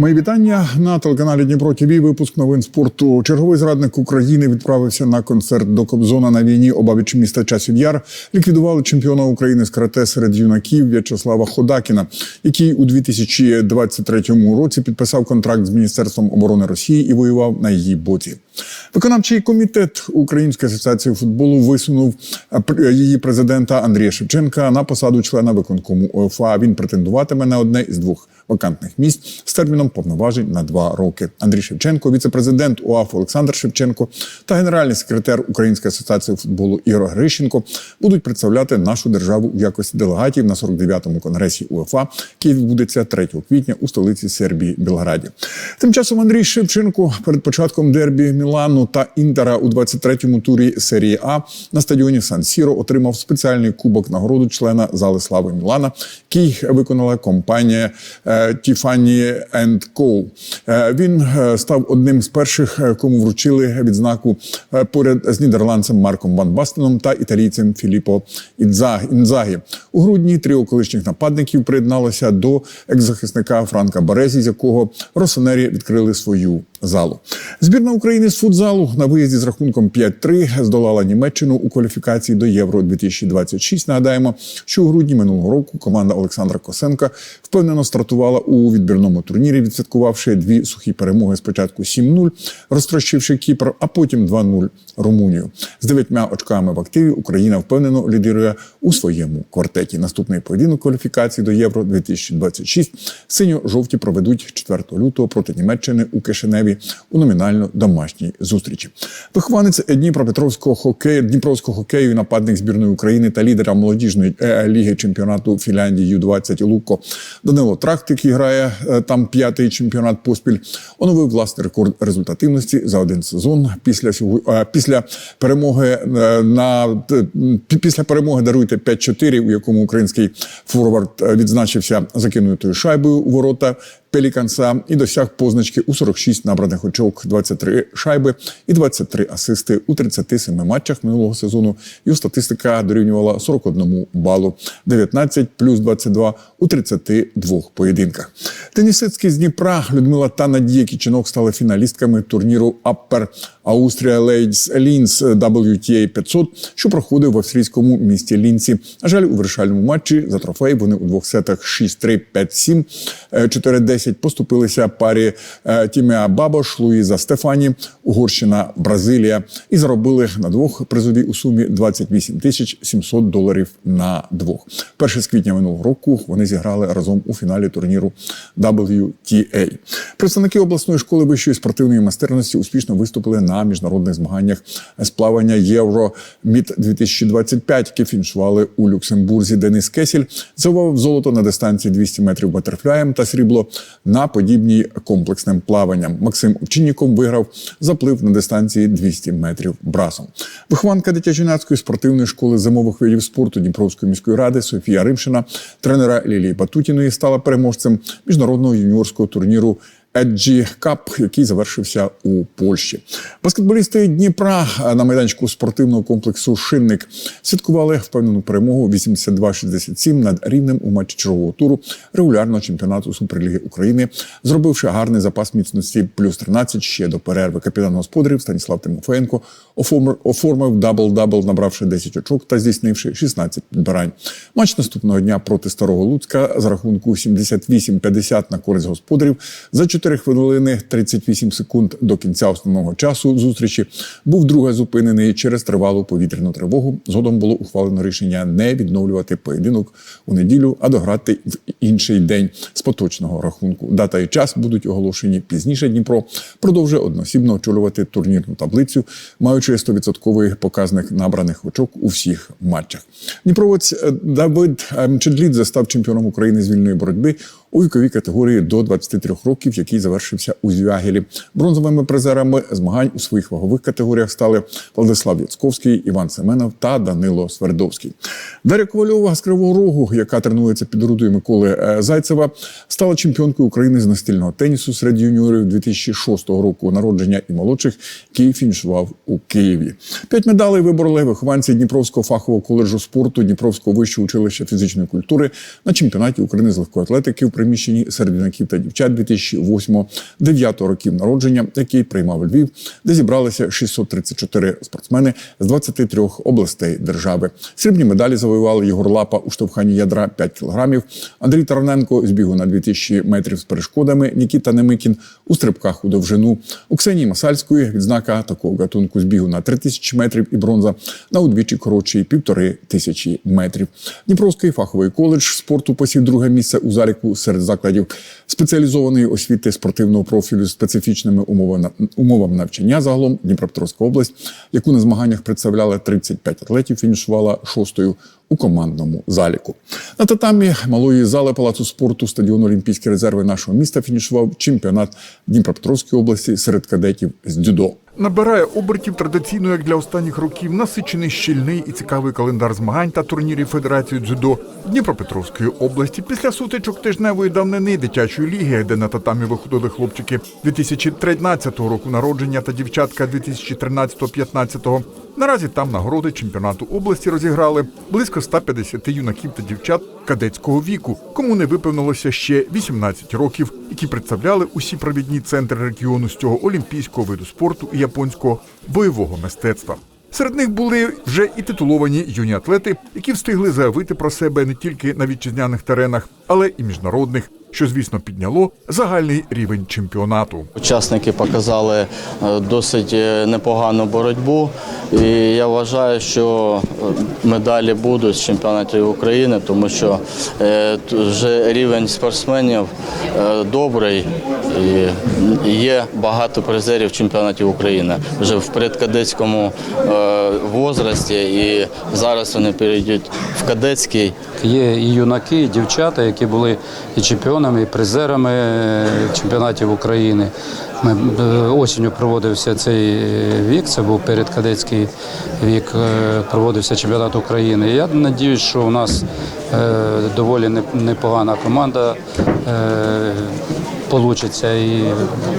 Мої вітання на телеканалі Дніпро ТВ. Випуск новин спорту. Черговий зрадник України відправився на концерт до Кобзона на війні. Обабіч міста часів яр ліквідували чемпіона України з карате серед юнаків В'ячеслава Ходакіна, який у 2023 році підписав контракт з міністерством оборони Росії і воював на її боці. Виконавчий комітет Української асоціації футболу висунув е, пр- її президента Андрія Шевченка на посаду члена виконкому УЄФА. Він претендуватиме на одне із двох вакантних місць з терміном повноважень на два роки. Андрій Шевченко, віце-президент УАФ Олександр Шевченко та генеральний секретар Української асоціації футболу Ігор Грищенко будуть представляти нашу державу в якості делегатів на 49-му конгресі УЄФА, який відбудеться 3 квітня у столиці Сербії Білграді. Тим часом Андрій Шевченко перед початком дербі Мілану та Інтера у 23-му турі серії А на стадіоні Сан Сіро отримав спеціальний кубок нагороду члена зали слави Мілана, який виконала компанія е, Tiffany Co. Е, Він е, став одним з перших, е, кому вручили відзнаку е, поряд з нідерландцем Марком Ван Бастеном та італійцем Філіппо Інзагі. У грудні тріо колишніх нападників приєдналося до екс-захисника Франка Барезі, з якого росонері відкрили свою залу. Збірна України з футзалу на виїзді з рахунком 5-3 здолала Німеччину у кваліфікації до Євро 2026. Нагадаємо, що у грудні минулого року команда Олександра Косенка впевнено стартувала у відбірному турнірі, відсвяткувавши дві сухі перемоги спочатку 7-0, розтрощивши Кіпр, а потім 2-0 Румунію. З дев'ятьма очками в активі Україна впевнено лідирує у своєму квартеті. Наступний поєдинок кваліфікації до Євро 2026 синьо-жовті проведуть 4 лютого проти Німеччини у Кишиневі у номінально домашній зустрічі. Вихованець Дніпропетровського хокею, Дніпровського хокею, нападник збірної України та лідера молодіжної е, ліги чемпіонату Фінляндії Ю-20 Луко Данило Трахт, який грає е, там п'ятий чемпіонат поспіль, оновив власний рекорд результативності за один сезон. Після е, після перемоги е, на після перемоги даруйте 5-4, у якому український форвард е, відзначився закинутою шайбою у ворота. Пеліканса і досяг позначки у 46 набраних очок, 23 шайби і 23 асисти у 37 матчах минулого сезону. Його статистика дорівнювала 41 балу, 19 плюс 22 у 32 поєдинках. Тенісистки з Дніпра Людмила та Надія Кіченок стали фіналістками турніру Аппер Аустрія Лейдс Лінс WTA 500, що проходив в австрійському місті Лінці. На жаль, у вирішальному матчі за трофей вони у двох сетах 6-3, 5-7, 4-10, 10 поступилися парі е, Тімеа Бабош, Луїза Стефані, Угорщина, Бразилія і заробили на двох призові у сумі 28 тисяч 700 доларів на двох. Перше з квітня минулого року вони зіграли разом у фіналі турніру WTA. Представники обласної школи вищої спортивної майстерності успішно виступили на міжнародних змаганнях з плавання Євро Мід 2025 які фіншували у Люксембурзі. Денис Кесіль завав золото на дистанції 200 метрів батерфляєм та срібло на подібній комплексним плаванням. Максим Овчинніков виграв заплив на дистанції 200 метрів брасом. Вихованка дитячо-юнацької спортивної школи зимових видів спорту Дніпровської міської ради Софія Римшина, тренера Лілії Батутіної, стала переможцем міжнародного юніорського турніру. Еджі Кап, який завершився у Польщі. Баскетболісти Дніпра на майданчику спортивного комплексу Шинник святкували впевнену перемогу 82-67 над рівнем у матчі чергового туру регулярного чемпіонату Суперліги України, зробивши гарний запас міцності плюс 13 ще до перерви. Капітан господарів Станіслав Тимофеєнко оформив, дабл-дабл, набравши 10 очок та здійснивши 16 підбирань. Матч наступного дня проти старого Луцька з рахунку 78-50 на користь господарів за 4 хвилини 38 секунд до кінця основного часу зустрічі був друге зупинений через тривалу повітряну тривогу. Згодом було ухвалено рішення не відновлювати поєдинок у неділю, а дограти в інший день з поточного рахунку. Дата і час будуть оголошені пізніше. Дніпро продовжує одноосібно очолювати турнірну таблицю, маючи 100% показник набраних очок у всіх матчах. Дніпровець е, Давид е, Мчедлідзе став чемпіоном України з вільної боротьби у віковій категорії до 23 років, який завершився у Звягелі. Бронзовими призерами змагань у своїх вагових категоріях стали Владислав Яцковський, Іван Семенов та Данило Свердовський. Дар'я Ковальова з Кривого Рогу, яка тренується під рудою Миколи е, Зайцева, стала чемпіонкою України з настільного тенісу серед юніорів 2006 року народження і молодших, який фінішував у Києві. П'ять медалей вибороли вихованці Дніпровського фахового коледжу спорту Дніпровського вищого училища фізичної культури на чемпіонаті України з легкої атлетики у приміщенні серед юнаків та дівчат 2008-2009 років народження, який приймав Львів, де зібралися 634 спортсмени з 23 областей держави. Срібні медалі завоювали Єгор Лапа у штовханні ядра 5 кілограмів, Андрій Тараненко з бігу на 2000 метрів з перешкодами, Нікіта Немикін у стрибках у довжину, у Ксенії Масальської відзнака такого гатунку з бігу на 3000 метрів і бронза на удвічі коротшій півтори тисячі метрів. Дніпровський фаховий коледж спорту посів друге місце у заліку серед закладів спеціалізованої освіти спортивного профілю з специфічними умовами навчання. Загалом Дніпропетровська область, яку на змаганнях представляли 35 атлетів, фінішувала шостою у командному заліку. На татамі малої зали палацу спорту стадіону Олімпійські резерви нашого міста фінішував чемпіонат Дніпропетровської області серед кадетів з дзюдо. Набирає обертів традиційно, як для останніх років, насичений щільний і цікавий календар змагань та турнірів Федерації дзюдо Дніпропетровської області. Після сутичок тижневої давнини дитячої ліги, де на татамі виходили хлопчики 2013 року народження та дівчатка 2013-15. Наразі там нагороди чемпіонату області розіграли близько 150 юнаків та дівчат кадетського віку, кому не виповнилося ще 18 років, які представляли усі провідні центри регіону з цього олімпійського виду спорту і японського бойового мистецтва. Серед них були вже і титуловані юні атлети, які встигли заявити про себе не тільки на вітчизняних теренах, але і міжнародних, що звісно підняло загальний рівень чемпіонату. Учасники показали е, досить е, непогану боротьбу, і я вважаю, що е, медалі будуть з чемпіонатів України, тому що вже рівень спортсменів добрий і є багато призерів чемпіонатів України вже в предкадетському возрасті, і зараз вони перейдуть в кадетський. Є і юнаки, і дівчата, які були і чемпіонами, і призерами е, чемпіонатів України. Ми е, осінню проводився цей вік, це був передкадетський вік, е, проводився чемпіонат України. Я сподіваюся, що у нас е, доволі непогана команда е, получиться і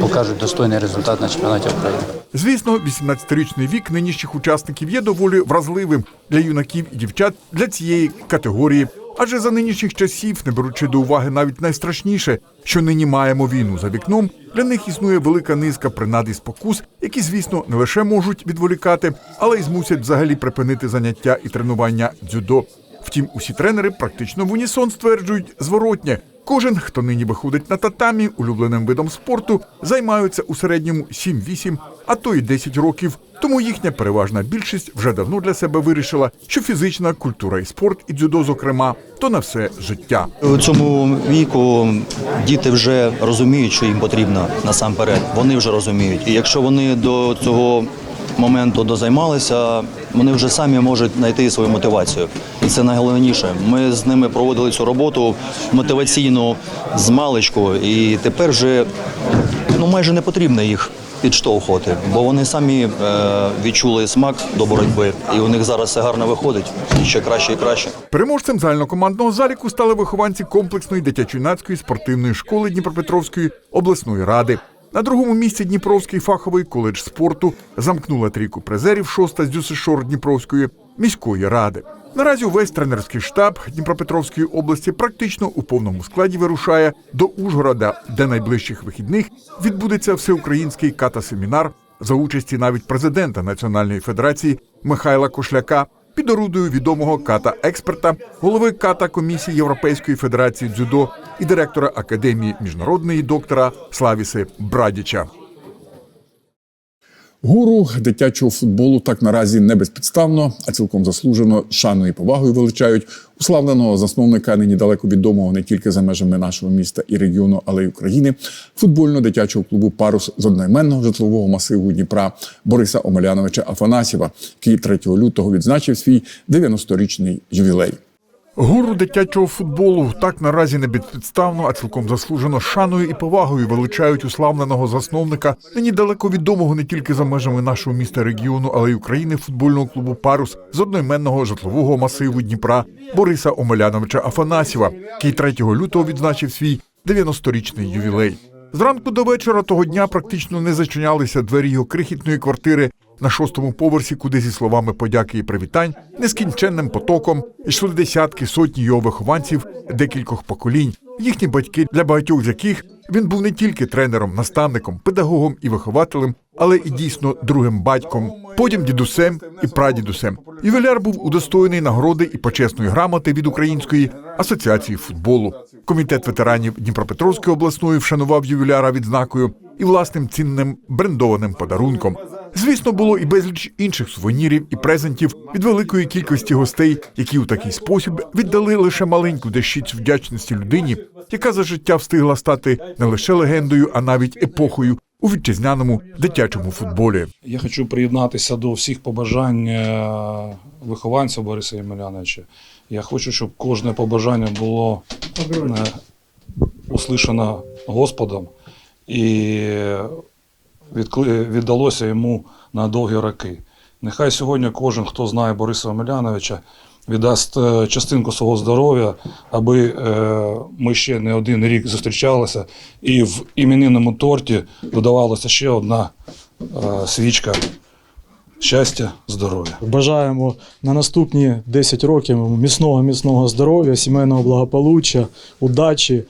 покажуть достойний результат на чемпіонаті України. Звісно, 18-річний вік нинішніх учасників є доволі вразливим для юнаків і дівчат для цієї категорії. Адже за нинішніх часів, не беручи до уваги навіть найстрашніше, що нині маємо війну за вікном, для них існує велика низка принад і спокус, які, звісно, не лише можуть відволікати, але й змусять взагалі припинити заняття і тренування дзюдо. Втім, усі тренери практично в унісон стверджують зворотнє. Кожен, хто нині виходить на татамі, улюбленим видом спорту, займаються у середньому 7-8, а то й 10 років. Тому їхня переважна більшість вже давно для себе вирішила, що фізична культура і спорт, і дзюдо, зокрема, то на все життя. У цьому віку діти вже розуміють, що їм потрібно насамперед. Вони вже розуміють. І якщо вони до цього моменту дозаймалися, вони вже самі можуть знайти свою мотивацію. І це найголовніше. Ми з ними проводили цю роботу мотиваційну з маличку, і тепер вже ну майже не потрібно їх. Підштовхувати, бо вони самі е, відчули смак до боротьби, і у них зараз все гарно виходить і ще краще і краще. Переможцем загальнокомандного заліку стали вихованці комплексної дитячо-юнацької спортивної школи Дніпропетровської обласної ради. На другому місці Дніпровський фаховий коледж спорту замкнула трійку призерів шоста з ДЮСШОР Дніпровської міської ради. Наразі увесь тренерський штаб Дніпропетровської області практично у повному складі вирушає до Ужгорода, де найближчих вихідних відбудеться всеукраїнський ката-семінар за участі навіть президента Національної федерації Михайла Кошляка під орудою відомого ката-експерта, голови ката комісії Європейської федерації дзюдо і директора академії міжнародної доктора Славіси Брадіча. Гуру дитячого футболу так наразі не безпідставно, а цілком заслужено шаною і повагою величають уславленого засновника нині далеко відомого не тільки за межами нашого міста і регіону, але й України, футбольно-дитячого клубу Парус з одноіменного житлового масиву Дніпра Бориса Омеляновича Афанасєва, який 3 лютого відзначив свій 90-річний ювілей. Гуру дитячого футболу так наразі не безпідставно, а цілком заслужено шаною і повагою величають уславленого засновника, нині далеко відомого не тільки за межами нашого міста регіону, але й України футбольного клубу Парус з одноіменного житлового масиву Дніпра Бориса Омеляновича Афанасєва, який 3 лютого відзначив свій 90-річний ювілей. Зранку до вечора того дня практично не зачинялися двері його крихітної квартири на шостому поверсі, куди зі словами подяки і привітань нескінченним потоком йшли десятки сотні його вихованців декількох поколінь, їхні батьки, для багатьох з яких він був не тільки тренером, наставником, педагогом і вихователем, але і дійсно другим батьком, потім дідусем і прадідусем. Ювіляр був удостоєний нагороди і почесної грамоти від Української асоціації футболу. Комітет ветеранів Дніпропетровської обласної вшанував ювіляра відзнакою і власним цінним брендованим подарунком. Звісно, було і безліч інших сувенірів і презентів від великої кількості гостей, які у такий спосіб віддали лише маленьку дещицю вдячності людині, яка за життя встигла стати не лише легендою, а навіть епохою у вітчизняному дитячому футболі. Я хочу приєднатися до всіх побажань е, вихованців Бориса Ємельяновича. Я хочу, щоб кожне побажання було е, услышано Господом і віддалося йому на довгі роки. Нехай сьогодні кожен, хто знає Бориса Омеляновича, віддасть е, частинку свого здоров'я, аби е, ми ще не один рік зустрічалися, і в іменинному торті додавалася ще одна е, свічка щастя, здоров'я. Бажаємо на наступні 10 років міцного міцного здоров'я, сімейного благополуччя, удачі.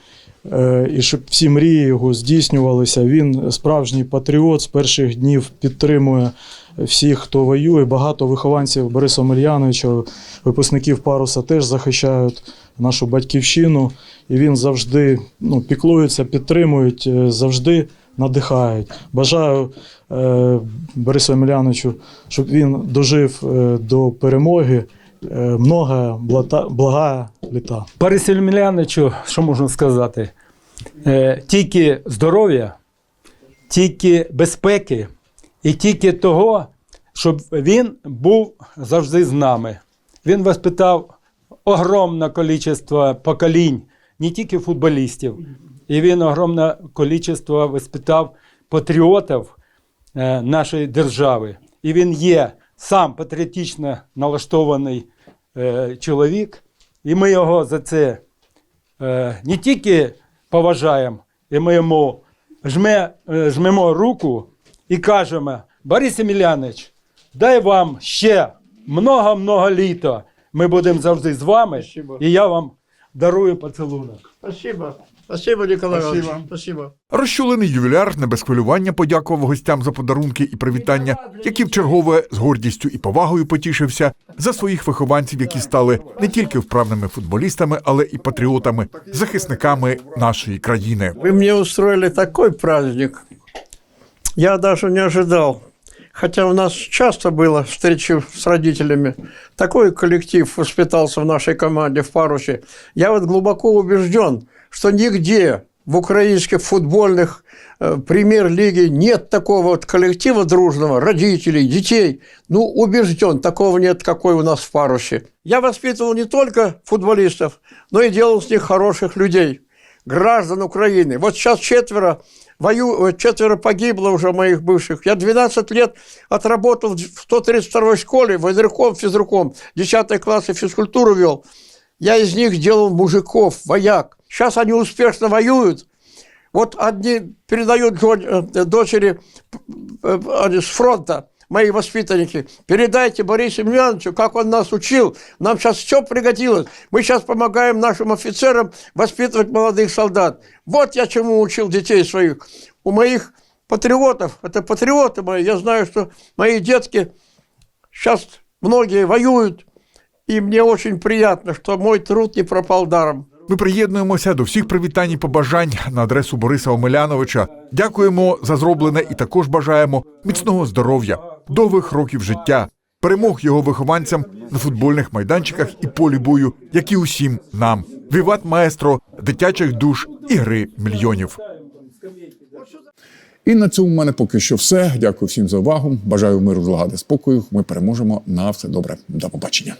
Е, І щоб всі мрії його здійснювалися. Він справжній патріот з перших днів підтримує всіх, хто воює. Багато вихованців Бориса Омельяновича, випускників паруса теж захищають нашу батьківщину. І він завжди ну, піклується, підтримують, е, завжди надихають. Бажаю е, Борису Емельяновичу, щоб він дожив е, до перемоги. Е, много блага літа. Борису Ємельяновичу, що можна сказати? Е, тільки здоров'я, тільки безпеки і тільки того, щоб він був завжди з нами. Він воспитав огромне кількість поколінь, не тільки футболістів, і він огромне кількість воспитав патріотів е, нашої держави. І він є сам патріотично налаштований е, чоловік, і ми його за це е, не тільки поважаємо, і ми йому жме, е, жмемо руку і кажемо: Борис Емельянович, дай вам ще много-много літа. Ми будемо завжди з вами, і я вам дарую поцілунок. Спасибо. Спасибо, Николай Иванович. Спасибо. Розчулений ювіляр не без хвилювання подякував гостям за подарунки і привітання, які в чергове з гордістю і повагою потішився за своїх вихованців, які стали не тільки вправними футболістами, але і патріотами, захисниками нашої країни. Вы мне устроили такой праздник. Я даже не ожидал. Хотя у нас часто было встречи с родителями. Такой коллектив воспитался в нашей команде в Парусе. Я вот глубоко убежден, что нигде в украинских футбольных э, премьер-лиге нет такого вот коллектива дружного, родителей, детей. Ну, убежден, такого нет, какой у нас в Парусе. Я воспитывал не только футболистов, но и делал с них хороших людей, граждан Украины. Вот сейчас четверо вою, э, четверо погибло уже моих бывших. Я 12 лет отработал в 132 школе, военруком, физруком, 10 классы физкультуру вел. Я из них делал мужиков, вояк. Сейчас они успешно воюют. Вот одни передают э, дочери э, с фронта, мои воспитанники. Передайте Борису Емельяновичу, как он нас учил. Нам сейчас все пригодилось. Мы сейчас помогаем нашим офицерам воспитывать молодых солдат. Вот я чему учил детей своих. У моих патриотов, это патриоты мои, я знаю, что мои детки сейчас многие воюют, и мне очень приятно, что мой труд не пропал даром. Ми приєднуємося до всіх привітань і побажань на адресу Бориса Омеляновича. Дякуємо за зроблене і також бажаємо міцного здоров'я, довгих років життя, перемог його вихованцям на футбольних майданчиках і полі бою, як і усім нам. Віват маестро, дитячих душ і гри мільйонів. І на цьому в мене поки що все. Дякую всім за увагу. Бажаю миру, злагоди, спокою. Ми переможемо на все добре. До побачення.